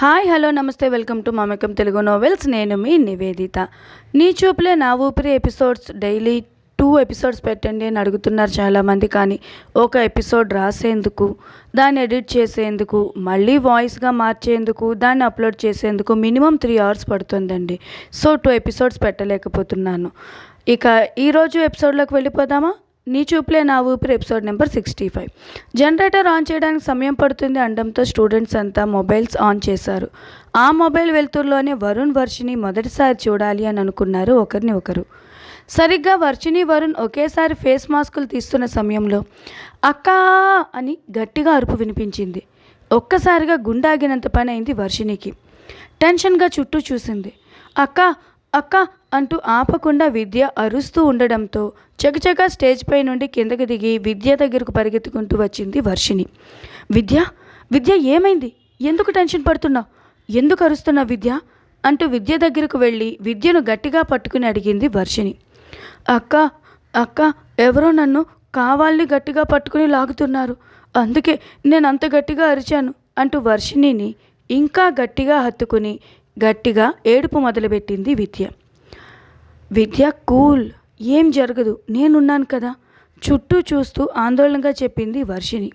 Hi hello నమస్తే welcome to Mamakam Telugu novels నేను మీ నివేదిత. నీ చూపులే నా ఊపిరి ఎపిసోడ్స్ డైలీ టూ ఎపిసోడ్స్ పెట్టండి అని అడుగుతున్నారు చాలామంది కానీ ఒక ఎపిసోడ్ రాసేందుకు దాన్ని ఎడిట్ చేసేందుకు మళ్ళీ వాయిస్గా మార్చేందుకు దాన్ని అప్లోడ్ చేసేందుకు మినిమం త్రీ అవర్స్ పడుతుందండి. సో టూ ఎపిసోడ్స్ పెట్టలేకపోతున్నాను. ఇక ఈరోజు ఎపిసోడ్లోకి వెళ్ళిపోదామా? నీ చూపులే నా ఊపిరి episode number sixty five. Generator on చేయడానికి సమయం పడుతుంది అనడంతో స్టూడెంట్స్ అంతా మొబైల్స్ ఆన్ చేశారు. ఆ మొబైల్ వెలుతురులోనే వరుణ్ వర్షిని మొదటిసారి చూడాలి అని అనుకున్నారు ఒకరిని ఒకరు. సరిగ్గా వర్షిని వరుణ్ ఒకేసారి ఫేస్ మాస్కులు తీస్తున్న సమయంలో అక్కా అని గట్టిగా అరుపు వినిపించింది. ఒక్కసారిగా గుండాగినంత పని అయింది వర్షినికి టెన్షన్గా చుట్టూ చూసింది. అక్క అక్క అంటూ ఆపకుండా విద్య అరుస్తూ ఉండడంతో చకచక స్టేజ్ పై నుండి కిందకి దిగి విద్య దగ్గరకు పరిగెత్తుకుంటూ వచ్చింది వర్షిణి. విద్య? విద్య ఏమైంది? ఎందుకు టెన్షన్ పడుతున్నావు ఎందుకు అరుస్తున్నావు విద్య? అంటూ విద్య దగ్గరకు వెళ్ళి విద్యను గట్టిగా పట్టుకుని అడిగింది వర్షిణి. అక్క అక్క ఎవరో నన్ను కావాలని గట్టిగా పట్టుకుని లాగుతున్నారు. అందుకే నేను అంత గట్టిగా అరిచాను అంటూ వర్షిణిని ఇంకా గట్టిగా హత్తుకుని గట్టిగా ఏడుపు మొదలుపెట్టింది విద్య. విద్య కూల్. ఏం జరగదు. నేనున్నాను కదా. చుట్టూ చూస్తూ ఆందోళనగా చెప్పింది వర్షిణి.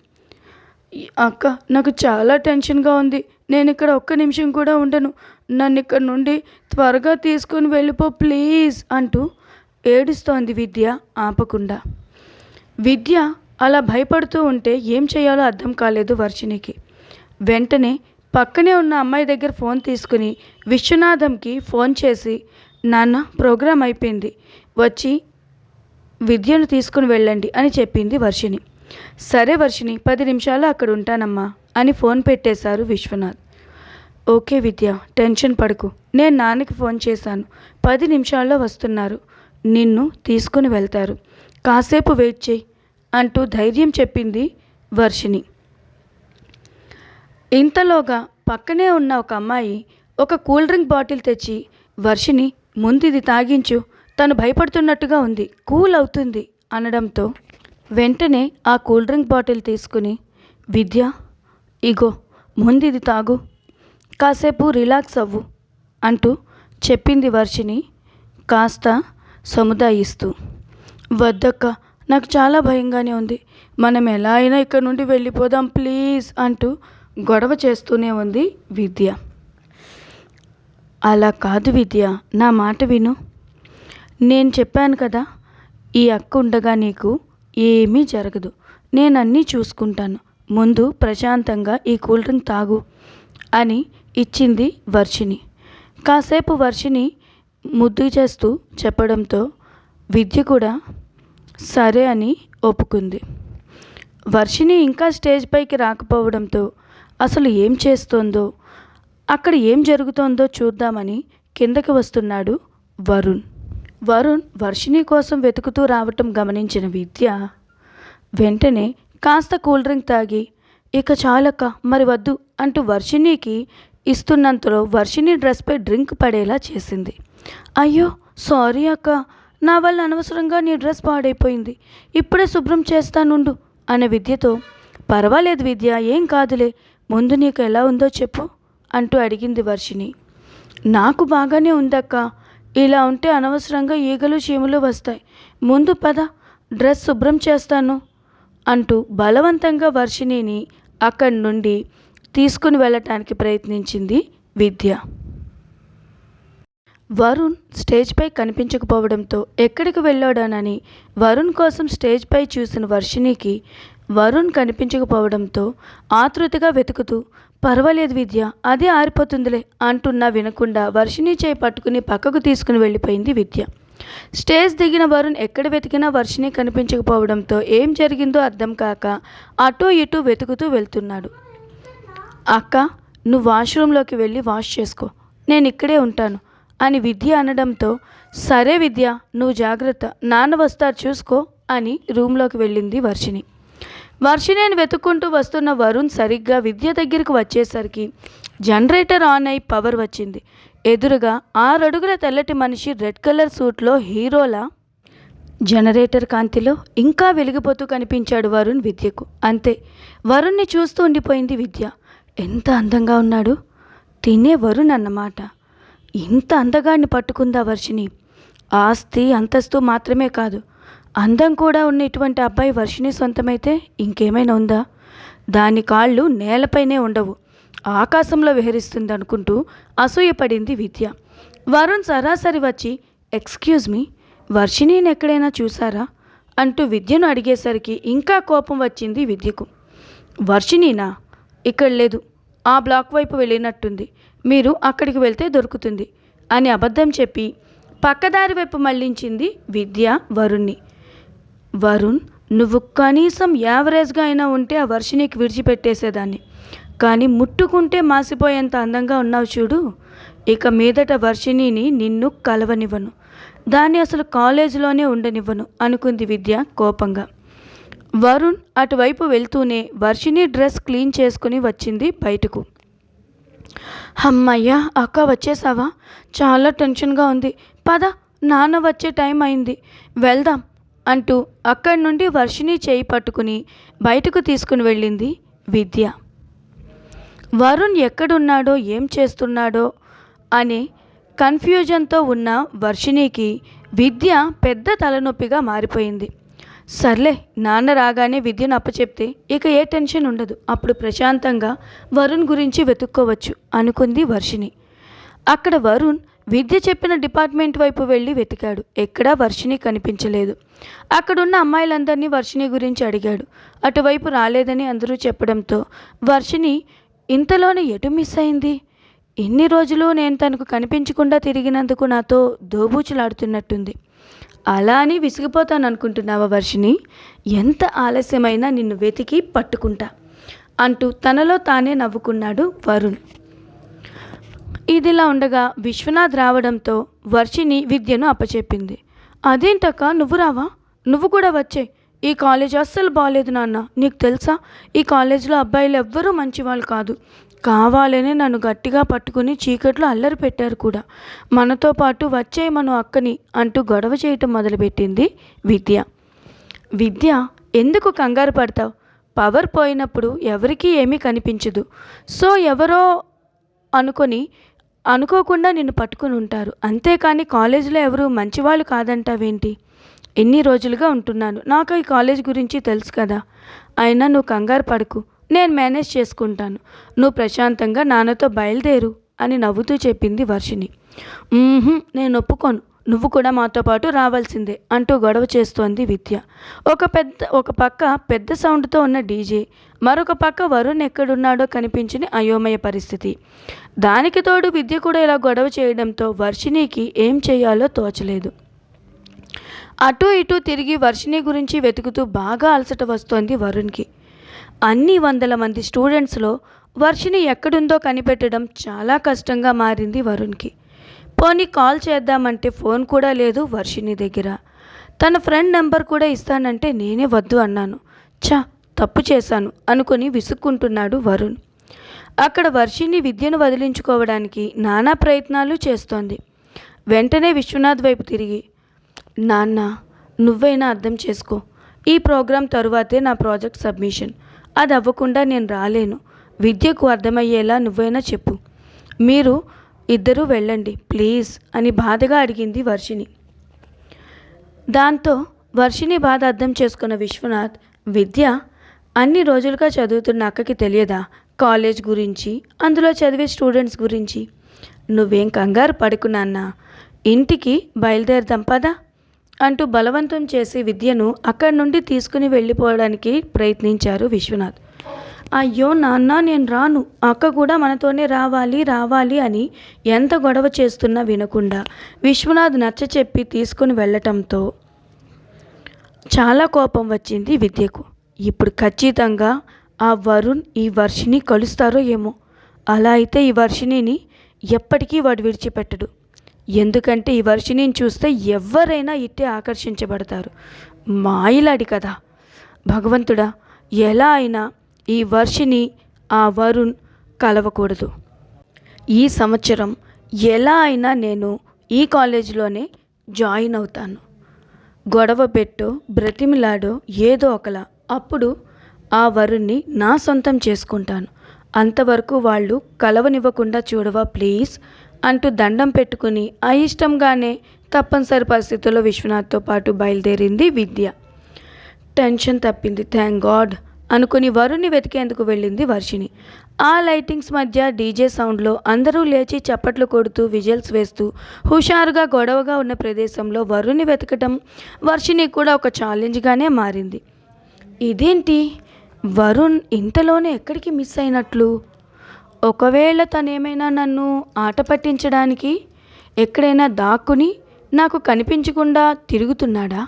అక్క నాకు చాలా టెన్షన్గా ఉంది. నేను ఇక్కడ ఒక్క నిమిషం కూడా ఉండను. నన్ను ఇక్కడ నుండి త్వరగా తీసుకొని వెళ్ళిపో ప్లీజ్ అంటూ ఏడుస్తోంది విద్య ఆపకుండా. విద్య అలా భయపడుతూ ఉంటే ఏం చేయాలో అర్థం కాలేదు వర్షినికి వెంటనే పక్కనే ఉన్న అమ్మాయి దగ్గర ఫోన్ తీసుకుని విశ్వనాథంకి ఫోన్ చేసి నాన్న ప్రోగ్రాం అయిపోయింది. వచ్చి విద్యను తీసుకుని వెళ్ళండి అని చెప్పింది వర్షిని సరే వర్షిని పది నిమిషాలు అక్కడ ఉంటానమ్మా అని ఫోన్ పెట్టేశారు విశ్వనాథ్. ఓకే విద్య టెన్షన్ పడకు. నేను నాన్నకి ఫోన్ చేశాను. పది నిమిషాల్లో వస్తున్నారు. నిన్ను తీసుకుని వెళ్తారు. కాసేపు వెయిట్ చేయి అంటూ ధైర్యం చెప్పింది వర్షిని ఇంతలోగా పక్కనే ఉన్న ఒక అమ్మాయి ఒక కూల్ డ్రింక్ బాటిల్ తెచ్చి వర్షిని ముందు ఇది తాగించు. తను భయపడుతున్నట్టుగా ఉంది. కూల్ అవుతుంది అనడంతో వెంటనే ఆ కూల్ డ్రింక్ బాటిల్ తీసుకుని విద్య ఇగో ముందు ఇది తాగు. కాసేపు రిలాక్స్ అవ్వు అంటూ చెప్పింది వర్షిని కాస్త సముదాయిస్తూ. వద్దక్క నాకు చాలా భయంగానే ఉంది. మనం ఎలా అయినా ఇక్కడ నుండి వెళ్ళిపోదాం ప్లీజ్ అంటూ గొడవ చేస్తూనే ఉంది విద్య. అలా కాదు విద్య. నా మాట విను. నేను చెప్పాను కదా ఈ అక్క ఉండగా నీకు ఏమీ జరగదు. నేను అన్నీ చూసుకుంటాను. ముందు ప్రశాంతంగా ఈ కూల్ డ్రింక్ తాగు అని ఇచ్చింది వర్షిని కాసేపు వర్షిని ముద్దు చేస్తూ చెప్పడంతో విద్య కూడా సరే అని ఒప్పుకుంది. వర్షిని ఇంకా స్టేజ్ పైకి రాకపోవడంతో అసలు ఏం చేస్తోందో అక్కడ ఏం జరుగుతోందో చూద్దామని కిందకి వస్తున్నాడు వరుణ్. వరుణ్ వర్షిణి కోసం వెతుకుతూ రావటం గమనించిన విద్య వెంటనే కాస్త కూల్ డ్రింక్ తాగి ఇక చాలక్క మరి వద్దు అంటూ వర్షిణికి ఇస్తున్నంతలో వర్షిణి డ్రెస్పై డ్రింక్ పడేలా చేసింది. అయ్యో సారీ అక్క నా వల్ల అనవసరంగా నీ డ్రెస్ పాడైపోయింది. ఇప్పుడే శుభ్రం చేస్తానుండు అనే విద్యతో పర్వాలేదు విద్య ఏం కాదులే ముందు నీకు ఎలా ఉందో చెప్పు. అంటూ అడిగింది వర్షిని నాకు బాగానే ఉందక్క. ఇలా ఉంటే అనవసరంగా ఈగలు చీమలు వస్తాయి. ముందు పద డ్రెస్ శుభ్రం చేస్తాను అంటూ బలవంతంగా వర్షిణిని అక్కడి నుండి తీసుకుని వెళ్ళటానికి ప్రయత్నించింది విద్య. వరుణ్ స్టేజ్పై కనిపించకపోవడంతో ఎక్కడికి వెళ్ళాడానని వరుణ్ కోసం స్టేజ్పై చూసిన వర్షిణికి వరుణ్ కనిపించకపోవడంతో ఆతృతగా వెతుకుతూ పర్వాలేదు విద్య అదే ఆరిపోతుందిలే అంటున్నా వినకుండా వర్షిని చేయి పట్టుకుని పక్కకు తీసుకుని వెళ్ళిపోయింది విద్య. స్టేజ్ దిగిన వరుణ్ ఎక్కడ వెతికినా వర్షిని కనిపించకపోవడంతో ఏం జరిగిందో అర్థం కాక అటు ఇటు వెతుకుతూ వెళ్తున్నాడు. అక్క నువ్వు వాష్రూమ్లోకి వెళ్ళి వాష్ చేసుకో నేను ఇక్కడే ఉంటాను అని విద్య అనడంతో సరే విద్య నువ్వు జాగ్రత్త నాన్న వస్తారు చూసుకో అని రూమ్లోకి వెళ్ళింది వర్షిని వర్షిణిని వెతుక్కుంటూ వస్తున్న వరుణ్ సరిగ్గా విద్య దగ్గరికి వచ్చేసరికి జనరేటర్ ఆన్ అయి పవర్ వచ్చింది. ఎదురుగా ఆరడుగుల తెల్లటి మనిషి రెడ్ కలర్ సూట్లో హీరోలా జనరేటర్ కాంతిలో ఇంకా వెలిగిపోతూ కనిపించాడు వరుణ్ విద్యకు. అంతే వరుణ్ణి చూస్తూ ఉండిపోయింది విద్య. ఎంత అందంగా ఉన్నాడు? తినే వరుణ్ అన్నమాట. ఇంత అందగాడిని పట్టుకుందా వర్షిని ఆస్తి అంతస్తు మాత్రమే కాదు అందం కూడా ఉన్న ఇటువంటి అబ్బాయి వర్షిని సొంతమైతే ఇంకేమైనా ఉందా? దాని కాళ్ళు నేలపైనే ఉండవు. ఆకాశంలో విహరిస్తుంది అనుకుంటూ అసూయపడింది విద్య. వరుణ్ సరాసరి వచ్చి ఎక్స్క్యూజ్ మీ వర్షిణిని ఎక్కడైనా చూసారా అంటూ విద్యను అడిగేసరికి ఇంకా కోపం వచ్చింది విద్యకు. వర్షిణీనా? ఇక్కడ లేదు. ఆ బ్లాక్ వైపు వెళ్ళినట్టుంది. మీరు అక్కడికి వెళ్తే దొరుకుతుంది అని అబద్ధం చెప్పి పక్కదారి వైపు మళ్ళించింది విద్య వరుణ్ణి. వరుణ్ నువ్వు కనీసం యావరేజ్గా అయినా ఉంటే ఆ వర్షినికి విడిచిపెట్టేసేదాన్ని. కానీ ముట్టుకుంటే మాసిపోయేంత అందంగా ఉన్నావు చూడు. ఇక మీదట వర్షిణిని నిన్ను కలవనివ్వను. దాన్ని అసలు కాలేజీలోనే ఉండనివ్వను అనుకుంది విద్య కోపంగా. వరుణ్ అటువైపు వెళ్తూనే వర్షిణి డ్రెస్ క్లీన్ చేసుకుని వచ్చింది బయటకు. అమ్మయ్యా అక్క వచ్చేసావా? చాలా టెన్షన్గా ఉంది. పద నాన్న వచ్చే టైం అయింది. వెళ్దాం. అంటూ అక్కడి నుండి వర్షిని చేయి పట్టుకుని బయటకు తీసుకుని వెళ్ళింది విద్య. వరుణ్ ఎక్కడున్నాడో ఏం చేస్తున్నాడో? అనే కన్ఫ్యూజన్తో ఉన్న వర్షినికి విద్య పెద్ద తలనొప్పిగా మారిపోయింది. సర్లే నాన్న రాగానే విద్యను అప్పచెప్తే ఇక ఏ టెన్షన్ ఉండదు. అప్పుడు ప్రశాంతంగా వరుణ్ గురించి వెతుక్కోవచ్చు అనుకుంది వర్షిని అక్కడ వరుణ్ విద్య చెప్పిన డిపార్ట్మెంట్ వైపు వెళ్ళి వెతికాడు. ఎక్కడా వర్షిని కనిపించలేదు. అక్కడున్న అమ్మాయిలందరినీ వర్షిని గురించి అడిగాడు. అటువైపు రాలేదని అందరూ చెప్పడంతో వర్షిని ఇంతలోనే ఎటు మిస్ అయింది? ఇన్ని రోజులు నేను తనకు కనిపించకుండా తిరిగినందుకు నాతో దోబూచులాడుతున్నట్టుంది. అలా అని విసిగిపోతాను అనుకుంటున్నావా వర్షిని ఎంత ఆలస్యమైనా నిన్ను వెతికి పట్టుకుంటా అంటూ తనలో తానే నవ్వుకున్నాడు వరుణ్. ఇదిలా ఉండగా విశ్వనాథ్ రావడంతో వర్షిని విద్యను అప్పచెప్పింది. అదేంటక్క? నువ్వు రావా? నువ్వు కూడా వచ్చే. ఈ కాలేజ్ అస్సలు బాగాలేదు నాన్న. నీకు తెలుసా? ఈ కాలేజీలో అబ్బాయిలు ఎవ్వరూ మంచివాళ్ళు కాదు. కావాలని నన్ను గట్టిగా పట్టుకుని చీకట్లో అల్లరి పెట్టారు కూడా. మనతో పాటు వచ్చే మన అక్కని అంటూ గొడవ చేయటం మొదలుపెట్టింది విద్య. విద్య ఎందుకు కంగారు పడతావు? పవర్ పోయినప్పుడు ఎవరికీ ఏమీ కనిపించదు. సో ఎవరో అనుకొని అనుకోకుండా నిన్ను పట్టుకుని ఉంటారు. అంతేకాని కాలేజీలో ఎవరు మంచివాళ్ళు కాదంటావేంటి? ఎన్ని రోజులుగా ఉంటున్నాను. నాకు ఈ కాలేజ్ గురించి తెలుసు కదా. అయినా నువ్వు కంగారు పడకు. నేను మేనేజ్ చేసుకుంటాను. నువ్వు ప్రశాంతంగా నాన్నతో బయలుదేరు అని నవ్వుతూ చెప్పింది వర్షిని నేను ఒప్పుకోను. నువ్వు కూడా మాతో పాటు రావాల్సిందే అంటూ గొడవ చేస్తోంది విద్య. ఒక పెద్ద ఒక పక్క పెద్ద సౌండ్తో ఉన్న డీజే మరొక పక్క వరుణ్ ఎక్కడున్నాడో కనిపించని అయోమయ పరిస్థితి. దానికి తోడు విద్య కూడా ఇలా గొడవ చేయడంతో వర్షినికి ఏం చేయాలో తోచలేదు. అటు ఇటు తిరిగి వర్షిణి గురించి వెతుకుతూ బాగా అలసట వస్తోంది వరుణ్కి. అన్ని వందల మంది స్టూడెంట్స్లో వర్షిణి ఎక్కడుందో కనిపెట్టడం చాలా కష్టంగా మారింది వరుణ్కి. పోనీ కాల్ చేద్దామంటే ఫోన్ కూడా లేదు వర్షిని దగ్గర. తన ఫ్రెండ్ నెంబర్ కూడా ఇస్తానంటే నేనే వద్దు అన్నాను. ఛా తప్పు చేశాను అనుకుని విసుక్కుంటున్నాడు వరుణ్. అక్కడ వర్షిని విద్యను వదిలించుకోవడానికి నానా ప్రయత్నాలు చేస్తోంది. వెంటనే విశ్వనాథ్ వైపు తిరిగి నాన్న నువ్వైనా అర్థం చేసుకో. ఈ ప్రోగ్రాం తరువాతే నా ప్రాజెక్ట్ సబ్మిషన్. అది అవ్వకుండా నేను రాలేను. విద్యకు అర్థమయ్యేలా నువ్వైనా చెప్పు. మీరు ఇద్దరూ వెళ్ళండి ప్లీజ్ అని బాధగా అడిగింది వర్షిని దాంతో వర్షిని బాధ అర్థం చేసుకున్న విశ్వనాథ్ విద్య అన్ని రోజులుగా చదువుతున్న అక్కకి తెలియదా? కాలేజ్ గురించి అందులో చదివే స్టూడెంట్స్ గురించి. నువ్వేం కంగారు పడుకు ఇంటికి బయలుదేరదాం పదా అంటూ బలవంతం చేసి విద్యను అక్కడి నుండి తీసుకుని వెళ్ళిపోవడానికి ప్రయత్నించారు విశ్వనాథ్. అయ్యో నాన్న నేను రాను. అక్క కూడా మనతోనే రావాలి రావాలి అని ఎంత గొడవ చేస్తున్నా వినకుండా విశ్వనాథ్ నచ్చ చెప్పి తీసుకుని వెళ్ళటంతో చాలా కోపం వచ్చింది విద్యకు. ఇప్పుడు ఖచ్చితంగా ఆ వరుణ్ ఈ వర్షిని కలుస్తారో ఏమో. అలా అయితే ఈ వర్షిణిని ఎప్పటికీ వాడు విడిచిపెట్టడు. ఎందుకంటే ఈ వర్షిణిని చూస్తే ఎవరైనా ఇట్టే ఆకర్షించబడతారు. మాయిలాడి కదా. భగవంతుడా ఎలా అయినా ఈ వర్షిని ఆ వరుణ్ కలవకూడదు. ఈ సంవత్సరం ఎలా అయినా నేను ఈ కాలేజీలోనే జాయిన్ అవుతాను. గొడవ పెట్టో బ్రతిమిలాడో ఏదో ఒకలా. అప్పుడు ఆ వరుణ్ణి నా సొంతం చేసుకుంటాను. అంతవరకు వాళ్ళు కలవనివ్వకుండా చూడవా ప్లీజ్? అంటూ దండం పెట్టుకుని అయిష్టంగానే తప్పనిసరి పరిస్థితుల్లో విశ్వనాథ్తో పాటు బయలుదేరింది విద్య. టెన్షన్ తప్పింది థ్యాంక్ గాడ్. అనుకుని వరుణ్ణి వెతికేందుకు వెళ్ళింది వర్షిణి. ఆ లైటింగ్స్ మధ్య డీజే సౌండ్లో అందరూ లేచి చప్పట్లు కొడుతూ విజల్స్ వేస్తూ హుషారుగా గొడవగా ఉన్న ప్రదేశంలో వరుణ్ణి వెతకటం వర్షిణి కూడా ఒక ఛాలెంజ్గానే మారింది. ఇదేంటి? వరుణ్ ఇంతలోనే ఎక్కడికి మిస్ అయినట్లు? ఒకవేళ తనేమైనా నన్ను ఆట పట్టించడానికి ఎక్కడైనా దాక్కుని నాకు కనిపించకుండా తిరుగుతున్నాడా?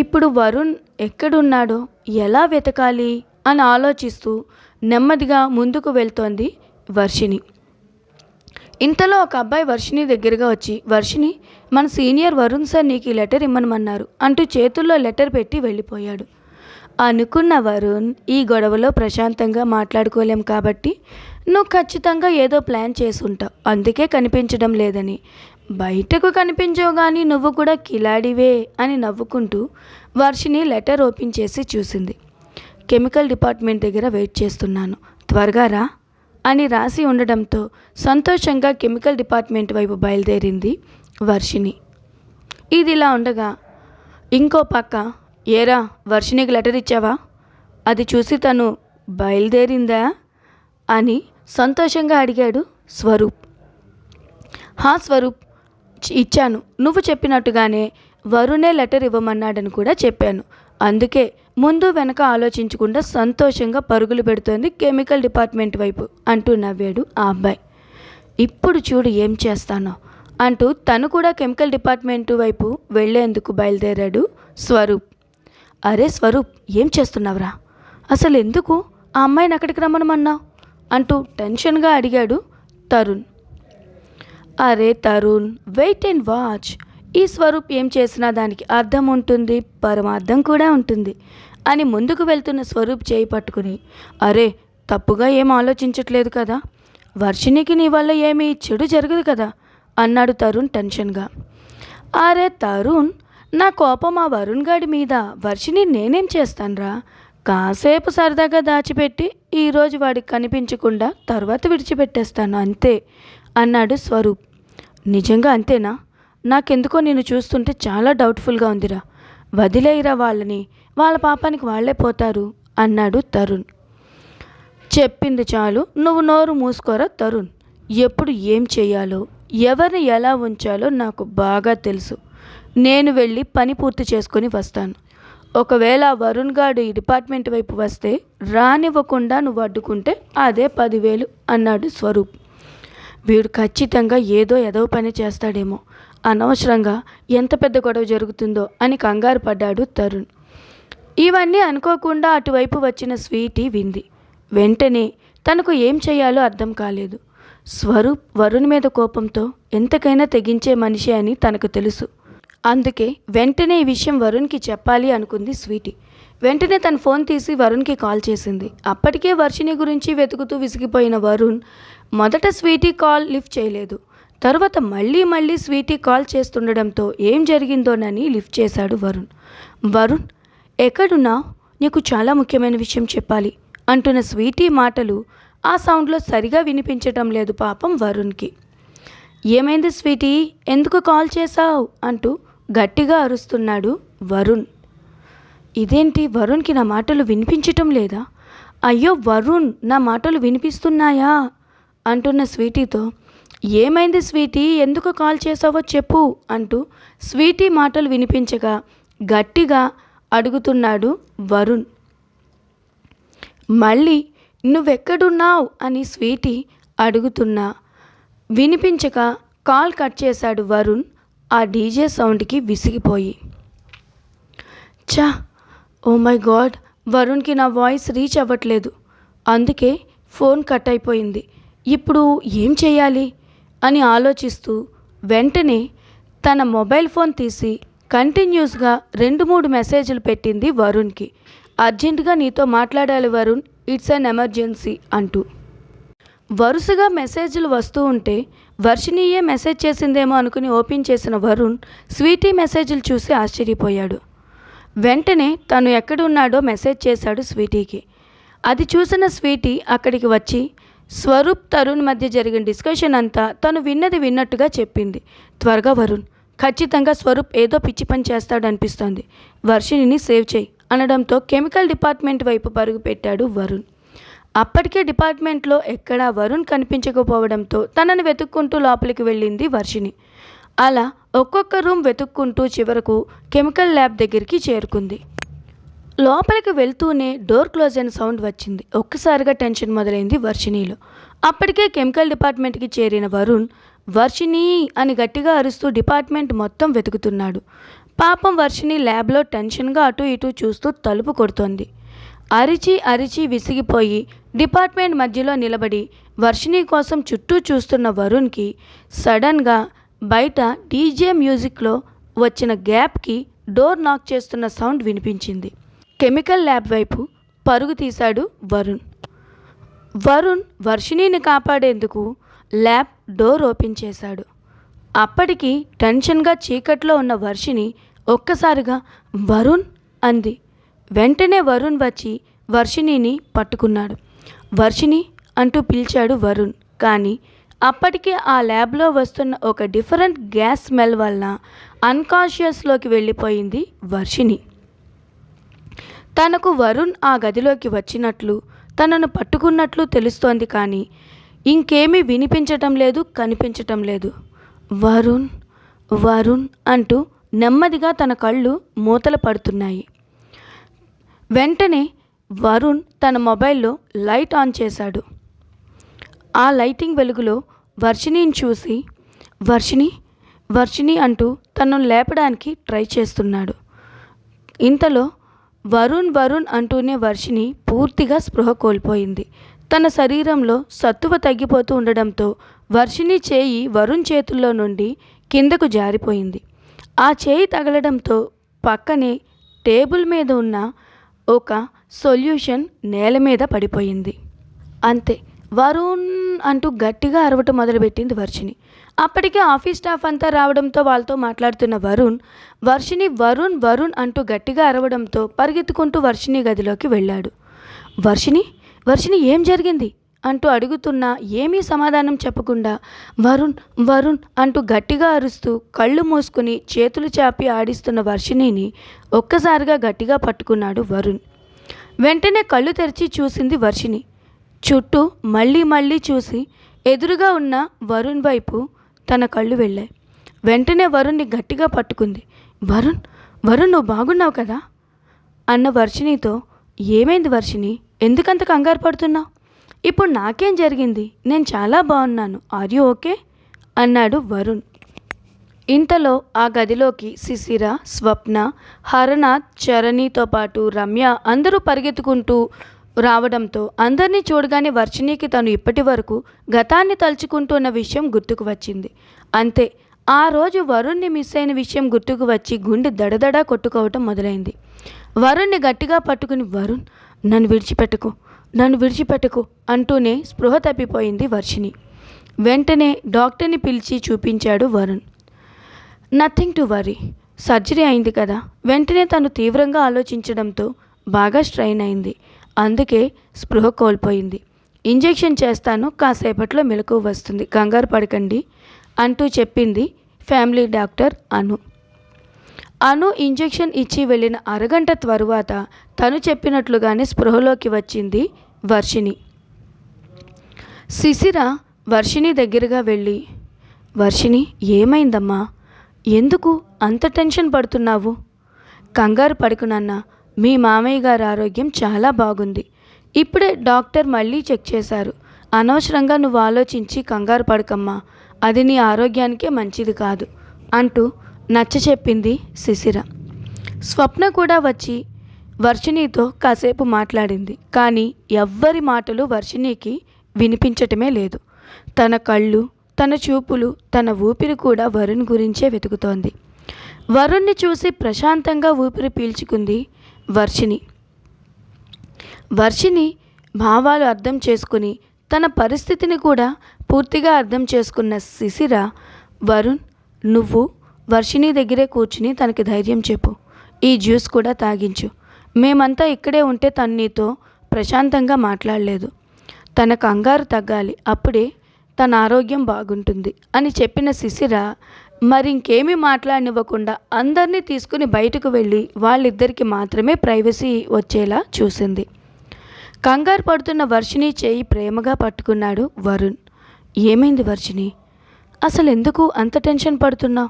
ఇప్పుడు వరుణ్ ఎక్కడున్నాడో ఎలా వెతకాలి అని ఆలోచిస్తూ నెమ్మదిగా ముందుకు వెళ్తోంది వర్షిణి. ఇంతలో ఒక అబ్బాయి వర్షిణి దగ్గరగా వచ్చి వర్షిణి మన సీనియర్ వరుణ్ సార్ నీకు ఈ లెటర్ ఇమ్మనమన్నారు అంటూ చేతుల్లో లెటర్ పెట్టి వెళ్ళిపోయాడు. అనుకున్న వరుణ్ ఈ గొడవలో ప్రశాంతంగా మాట్లాడుకోలేం కాబట్టి నువ్వు ఖచ్చితంగా ఏదో ప్లాన్ చేసుంటావు. అందుకే కనిపించడం లేదని. బయటకు కనిపించవు కానీ నువ్వు కూడా కిలాడివే అని నవ్వుకుంటూ వర్షిని లెటర్ ఓపెన్ చేసి చూసింది. కెమికల్ డిపార్ట్మెంట్ దగ్గర వెయిట్ చేస్తున్నాను. త్వరగా రా అని రాసి ఉండడంతో సంతోషంగా కెమికల్ డిపార్ట్మెంట్ వైపు బయలుదేరింది వర్షిని ఇది ఇలా ఉండగా ఇంకో పక్క ఏరా వర్షినికి లెటర్ ఇచ్చావా? అది చూసి తను బయలుదేరిందా? అని సంతోషంగా అడిగాడు స్వరూప్. హా స్వరూప్ ఇచ్చాను. నువ్వు చెప్పినట్టుగానే వరుణే లెటర్ ఇవ్వమన్నాడని కూడా చెప్పాను. అందుకే ముందు వెనక ఆలోచించకుండా సంతోషంగా పరుగులు పెడుతోంది కెమికల్ డిపార్ట్మెంట్ వైపు అంటూ నవ్వాడు ఆ అబ్బాయి. ఇప్పుడు చూడు ఏం చేస్తానో అంటూ తను కూడా కెమికల్ డిపార్ట్మెంట్ వైపు వెళ్ళేందుకు బయలుదేరాడు స్వరూప్. అరే స్వరూప్ ఏం చేస్తున్నావురా? అసలు ఎందుకు ఆ అమ్మాయిని అక్కడికి రమ్మనమన్నావు? అంటూ టెన్షన్గా అడిగాడు తరుణ్. అరే తరుణ్ వెయిట్ అండ్ వాచ్. ఈ స్వరూప్ ఏం చేసినా దానికి అర్థం ఉంటుంది పరమార్థం కూడా ఉంటుంది అని ముందుకు వెళ్తున్న స్వరూప్ చేయి పట్టుకుని అరే తప్పుగా ఏం ఆలోచించట్లేదు కదా? వర్షిణికి నీ వల్ల ఏమీ చెడు జరగదు కదా? అన్నాడు తరుణ్ టెన్షన్గా. అరే తరుణ్ నా కోపం ఆ వరుణ్ గాడి మీద. వర్షిని నేనేం చేస్తానురా? కాసేపు సరదాగా దాచిపెట్టి ఈరోజు వాడికి కనిపించకుండా తర్వాత విడిచిపెట్టేస్తాను అంతే అన్నాడు స్వరూప్. నిజంగా అంతేనా? నాకెందుకో నేను చూస్తుంటే చాలా డౌట్ఫుల్గా ఉందిరా. వదిలేయిరా వాళ్ళని. వాళ్ళ పాపానికి వాళ్ళే పోతారు అన్నాడు తరుణ్. చెప్పింది చాలు. నువ్వు నోరు మూసుకోరా తరుణ్? ఎప్పుడు ఏం చేయాలో ఎవరిని ఎలా ఉంచాలో నాకు బాగా తెలుసు. నేను వెళ్ళి పని పూర్తి చేసుకొని వస్తాను. ఒకవేళ వరుణ్ గాడు ఈ డిపార్ట్మెంట్ వైపు వస్తే రానివ్వకుండా నువ్వు అడ్డుకుంటే అదే పదివేలు అన్నాడు స్వరూప్. వీడు ఖచ్చితంగా ఏదో ఎదవ పని చేస్తాడేమో. అనవసరంగా ఎంత పెద్ద గొడవ జరుగుతుందో అని కంగారు పడ్డాడు తరుణ్. ఇవన్నీ అనుకోకుండా అటువైపు వచ్చిన స్వీటీ వింది. వెంటనే తనకు ఏం చేయాలో అర్థం కాలేదు. స్వరూప్ వరుణ్ మీద కోపంతో ఎంతకైనా తెగించే మనిషి అని తనకు తెలుసు. అందుకే వెంటనే ఈ విషయం వరుణ్కి చెప్పాలి అనుకుంది స్వీటీ. వెంటనే తన ఫోన్ తీసి వరుణ్కి కాల్ చేసింది. అప్పటికే వర్షిని గురించి వెతుకుతూ విసిగిపోయిన వరుణ్ మొదట స్వీటీ కాల్ లిఫ్ట్ చేయలేదు. తర్వాత మళ్ళీ మళ్ళీ స్వీటీ కాల్ చేస్తుండడంతో ఏం జరిగిందోనని లిఫ్ట్ చేశాడు వరుణ్. వరుణ్ ఎక్కడున్నా నీకు చాలా ముఖ్యమైన విషయం చెప్పాలి అంటున్న స్వీటీ మాటలు ఆ సౌండ్లో సరిగా వినిపించటం లేదు పాపం వరుణ్కి. ఏమైంది స్వీటీ? ఎందుకు కాల్ చేశావు? అంటూ గట్టిగా అరుస్తున్నాడు వరుణ్. ఇదేంటి వరుణ్కి నా మాటలు వినిపించటం లేదా? అయ్యో వరుణ్ నా మాటలు వినిపిస్తున్నాయా? అంటున్న స్వీటీతో ఏమైంది స్వీటీ ఎందుకు కాల్ చేసావో చెప్పు అంటూ స్వీటీ మాటలు వినిపించగా గట్టిగా అడుగుతున్నాడు వరుణ్. మళ్ళీ నువ్వెక్కడున్నావు? అని స్వీటీ అడుగుతున్నా. వినిపించక కాల్ కట్ చేశాడు వరుణ్. ఆ డీజే సౌండ్కి విసిగిపోయి. చా ఓ మై గాడ్! వరుణ్కి నా వాయిస్ రీచ్ అవ్వట్లేదు. అందుకే ఫోన్ కట్ అయిపోయింది ఇప్పుడు ఏం చేయాలి? అని ఆలోచిస్తూ వెంటనే తన మొబైల్ ఫోన్ తీసి కంటిన్యూస్గా రెండు మూడు మెసేజ్లు పెట్టింది వరుణ్కి. అర్జెంటుగా నీతో మాట్లాడాలి వరుణ్ ఇట్స్ అన్ ఎమర్జెన్సీ అంటూ. వరుసగా మెసేజ్లు వస్తూ ఉంటే వర్షిణియే మెసేజ్ చేసిందేమో అనుకుని ఓపెన్ చేసిన వరుణ్ స్వీటీ మెసేజ్లు చూసి ఆశ్చర్యపోయాడు. వెంటనే తను ఎక్కడున్నాడో మెసేజ్ చేశాడు స్వీటీకి. అది చూసిన స్వీటీ అక్కడికి వచ్చి స్వరూప్ తరుణ్ మధ్య జరిగిన డిస్కషన్ అంతా తను విన్నది విన్నట్టుగా చెప్పింది. త్వరగా వరుణ్ ఖచ్చితంగా స్వరూప్ ఏదో పిచ్చి పని చేస్తాడనిపిస్తోంది. వర్షిణిని సేవ్ చేయి అనడంతో కెమికల్ డిపార్ట్మెంట్ వైపు పరుగు పెట్టాడు వరుణ్. అప్పటికే డిపార్ట్మెంట్లో ఎక్కడా వరుణ్ కనిపించకపోవడంతో తనను వెతుక్కుంటూ లోపలికి వెళ్ళింది వర్షిణి. అలా ఒక్కొక్క రూమ్ వెతుక్కుంటూ చివరకు కెమికల్ ల్యాబ్ దగ్గరికి చేరుకుంది. లోపలికి వెళ్తూనే డోర్ క్లోజ్ అయిన సౌండ్ వచ్చింది. ఒక్కసారిగా టెన్షన్ మొదలైంది వర్షిణిలో. అప్పటికే కెమికల్ డిపార్ట్మెంట్కి చేరిన వరుణ్ వర్షిణి అని గట్టిగా అరుస్తూ డిపార్ట్మెంట్ మొత్తం వెతుకుతున్నాడు. పాపం వర్షిణి ల్యాబ్లో టెన్షన్గా అటు ఇటు చూస్తూ తలుపు కొడుతోంది. అరిచి అరిచి విసిగిపోయి డిపార్ట్మెంట్ మధ్యలో నిలబడి వర్షిణి కోసం చుట్టూ చూస్తున్న వరుణ్కి సడన్గా బయట డీజే మ్యూజిక్లో వచ్చిన గ్యాప్కి డోర్ నాక్ చేస్తున్న సౌండ్ వినిపించింది. కెమికల్ ల్యాబ్ వైపు పరుగు తీశాడు వరుణ్. వరుణ్ వర్షిణిని కాపాడేందుకు ల్యాబ్ డోర్ ఓపెన్ చేశాడు. అప్పటికి టెన్షన్గా చీకట్లో ఉన్న వర్షిని ఒక్కసారిగా వరుణ్ అంది. వెంటనే వరుణ్ వచ్చి వర్షిణిని పట్టుకున్నాడు. వర్షిని అంటూ పిలిచాడు వరుణ్. కానీ అప్పటికే ఆ ల్యాబ్లో వస్తున్న ఒక డిఫరెంట్ గ్యాస్ స్మెల్ వల్ల అన్కాన్షియస్లోకి వెళ్ళిపోయింది వర్షిణి. తనకు వరుణ్ ఆ గదిలోకి వచ్చినట్లు తనను పట్టుకున్నట్లు తెలుస్తోంది కానీ ఇంకేమీ వినిపించటం లేదు కనిపించటం లేదు. వరుణ్ వరుణ్ అంటూ నెమ్మదిగా తన కళ్ళు మూతలు పడుతున్నాయి. వెంటనే వరుణ్ తన మొబైల్లో లైట్ ఆన్ చేశాడు. ఆ లైటింగ్ వెలుగులో వర్షిణిని చూసి వర్షిణి వర్షిణి అంటూ తనను లేపడానికి ట్రై చేస్తున్నాడు. ఇంతలో వరుణ్ వరుణ్ అంటూనే వర్షిణి పూర్తిగా స్పృహ కోల్పోయింది. తన శరీరంలో సత్తువ తగ్గిపోతూ ఉండడంతో వర్షిణి చేయి వరుణ్ చేతుల్లో నుండి కిందకు జారిపోయింది. ఆ చేయి తగలడంతో పక్కనే టేబుల్ మీద ఉన్న ఒక సొల్యూషన్ నేల మీద పడిపోయింది. అంతే. వరుణ్ అంటూ గట్టిగా అరవటం మొదలుపెట్టింది వర్షిని అప్పటికే ఆఫీస్ స్టాఫ్ అంతా రావడంతో వాళ్ళతో మాట్లాడుతున్న వరుణ్ వర్షిని వరుణ్ వరుణ్ అంటూ గట్టిగా అరవడంతో పరిగెత్తుకుంటూ వర్షిని గదిలోకి వెళ్ళాడు. వర్షిని వర్షిని ఏం జరిగింది? అంటూ అడుగుతున్నా ఏమీ సమాధానం చెప్పకుండా వరుణ్ వరుణ్ అంటూ గట్టిగా అరుస్తూ కళ్ళు మూసుకుని చేతులు చాపి ఆడిస్తున్న వర్షిణిని ఒక్కసారిగా గట్టిగా పట్టుకున్నాడు వరుణ్. వెంటనే కళ్ళు తెరిచి చూసింది వర్షిని చుట్టూ మళ్ళీ మళ్ళీ చూసి ఎదురుగా ఉన్న వరుణ్ వైపు తన కళ్ళు వెళ్ళాయి. వెంటనే వరుణ్ని గట్టిగా పట్టుకుంది. వరుణ్ వరుణ్ నువ్వు బాగున్నావు కదా? అన్న వర్షినితో ఏమైంది వర్షిని ఎందుకంత కంగారు పడుతున్నావు? ఇప్పుడు నాకేం జరిగింది? నేను చాలా బాగున్నాను. ఆర్ యూ ఓకే అన్నాడు వరుణ్. ఇంతలో ఆ గదిలోకి శిశిర స్వప్న హరనాథ్ చరణితో పాటు రమ్య అందరూ పరిగెత్తుకుంటూ రావడంతో అందరినీ చూడగానే వర్షిణికి తను ఇప్పటి వరకు గతాన్ని తలుచుకుంటున్న విషయం గుర్తుకు వచ్చింది. అంతే ఆ రోజు వరుణ్ణి మిస్ అయిన విషయం గుర్తుకు వచ్చి గుండె దడదడా కొట్టుకోవటం మొదలైంది. వరుణ్ణి గట్టిగా పట్టుకుని వరుణ్ నన్ను విడిచిపెట్టకు నన్ను విడిచిపెట్టకు అంటూనే స్పృహ తప్పిపోయింది వర్షిణి. వెంటనే డాక్టర్ని పిలిచి చూపించాడు Varun. Nothing to worry surgery అయింది కదా. వెంటనే తను తీవ్రంగా ఆలోచించడంతో బాగా స్ట్రెయిన్ అయింది. అందుకే స్పృహ కోల్పోయింది. ఇంజెక్షన్ చేస్తాను కాసేపట్లో మెలకు వస్తుంది. కంగారు పడకండి అంటూ చెప్పింది family doctor Anu. Anu injection ఇచ్చి వెళ్ళిన అరగంట తరువాత తను చెప్పినట్లుగానే స్పృహలోకి వచ్చింది వర్షిణి. శిశిర వర్షిణి దగ్గరగా వెళ్ళి వర్షిణి ఏమైందమ్మా? ఎందుకు అంత టెన్షన్ పడుతున్నావు? కంగారు పడకు నాన్న. మీ మామయ్య గారి ఆరోగ్యం చాలా బాగుంది. ఇప్పుడే డాక్టర్ మళ్ళీ చెక్ చేశారు. అనవసరంగా నువ్వు ఆలోచించి కంగారు పడకమ్మా. అది నీ ఆరోగ్యానికే మంచిది కాదు అంటూ నచ్చ చెప్పింది శిశిర. స్వప్న కూడా వచ్చి వర్షిణితో కాసేపు మాట్లాడింది. కానీ ఎవ్వరి మాటలు వర్షిణికి వినిపించటమే లేదు. తన కళ్ళు తన చూపులు తన ఊపిరి కూడా వరుణ్ గురించే వెతుకుతోంది. వరుణ్ణి చూసి ప్రశాంతంగా ఊపిరి పీల్చుకుంది వర్షిణి. వర్షిని భావాలు అర్థం చేసుకుని తన పరిస్థితిని కూడా పూర్తిగా అర్థం చేసుకున్న శిశిర వరుణ్ నువ్వు వర్షిని దగ్గరే కూర్చుని తనకి ధైర్యం చెప్పు ఈ జ్యూస్ కూడా తాగించు. మేమంతా ఇక్కడే ఉంటే తను నీతో ప్రశాంతంగా మాట్లాడలేదు. తన కంగారు తగ్గాలి. అప్పుడే తన ఆరోగ్యం బాగుంటుంది అని చెప్పిన శిశిర మరింకేమీ మాట్లాడనివ్వకుండా అందరినీ తీసుకుని బయటకు వెళ్ళి వాళ్ళిద్దరికి మాత్రమే ప్రైవసీ వచ్చేలా చూసింది. కంగారు పడుతున్న వర్షిని చేయి ప్రేమగా పట్టుకున్నాడు వరుణ్. ఏమైంది వర్షిని అసలు ఎందుకు అంత టెన్షన్ పడుతున్నావు?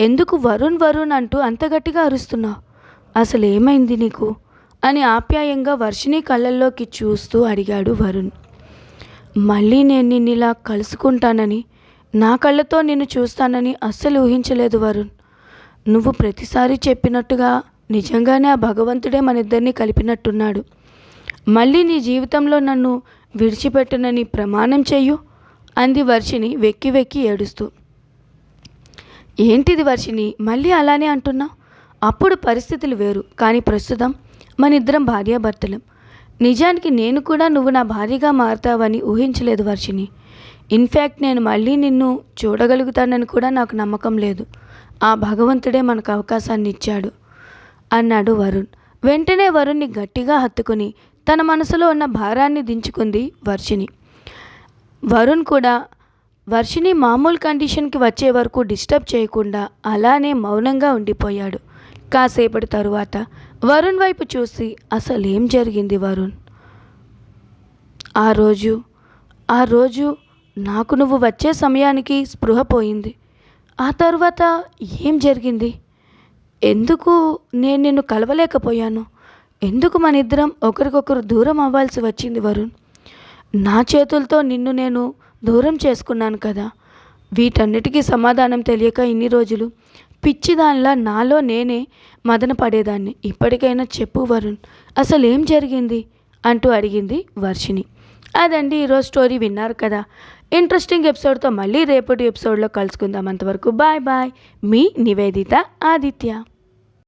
ఎందుకు వరుణ్ వరుణ్ అంటూ అంత గట్టిగా అరుస్తున్నావు? అసలు ఏమైంది నీకు? అని ఆప్యాయంగా వర్షిని కళ్ళల్లోకి చూస్తూ అడిగాడు వరుణ్. మళ్ళీ నేను నిన్ను ఇలా కలుసుకుంటానని నా కళ్ళతో నిన్ను చూస్తానని అస్సలు ఊహించలేదు వరుణ్. నువ్వు ప్రతిసారి చెప్పినట్టుగా నిజంగానే ఆ భగవంతుడే మన ఇద్దరిని కలిపినట్టున్నాడు. మళ్ళీ నీ జీవితంలో నన్ను విడిచిపెట్టనని ప్రమాణం చెయ్యు అంది వర్షిని వెక్కి వెక్కి ఏడుస్తూ. ఏంటిది వర్షిని మళ్ళీ అలానే అంటున్నావు? అప్పుడు పరిస్థితులు వేరు కానీ ప్రస్తుతం మన ఇద్దరం భార్యాభర్తలం. నిజానికి నేను కూడా నువ్వు నా భార్యగా మారుతావని ఊహించలేదు వర్షిని ఇన్ఫ్యాక్ట్ నేను మళ్ళీ నిన్ను చూడగలుగుతానని కూడా నాకు నమ్మకం లేదు. ఆ భగవంతుడే మనకు అవకాశాన్ని ఇచ్చాడు. అన్నాడు వరుణ్. వెంటనే వరుణ్ణి గట్టిగా హత్తుకుని తన మనసులో ఉన్న భారాన్ని దించుకుంది వర్షిని వరుణ్ కూడా వర్షిని మామూలు కండిషన్కి వచ్చే వరకు డిస్టర్బ్ చేయకుండా అలానే మౌనంగా ఉండిపోయాడు. కాసేపటి తరువాత వరుణ్ వైపు చూసి అసలు ఏం జరిగింది వరుణ్? ఆ రోజు ఆ రోజు నాకు నువ్వు వచ్చే సమయానికి స్పృహ పోయింది. ఆ తర్వాత ఏం జరిగింది? ఎందుకు నేను నిన్ను కలవలేకపోయాను? ఎందుకు మన ఇద్దరం ఒకరికొకరు దూరం అవ్వాల్సి వచ్చింది వరుణ్? నా చేతులతో నిన్ను నేను దూరం చేసుకున్నాను కదా. వీటన్నిటికీ సమాధానం తెలియక ఇన్ని రోజులు పిచ్చిదానిలా నాలో నేనే మదన పడేదాన్ని. ఇప్పటికైనా చెప్పు వరుణ్ అసలు ఏం జరిగింది? అంటూ అడిగింది వర్షిని అదండి ఈరోజు స్టోరీ విన్నారు కదా. ఇంట్రెస్టింగ్ ఎపిసోడ్తో మళ్ళీ రేపటి ఎపిసోడ్లో కలుసుకుందాం. అంతవరకు బాయ్ బాయ్. మీ నివేదిత ఆదిత్య.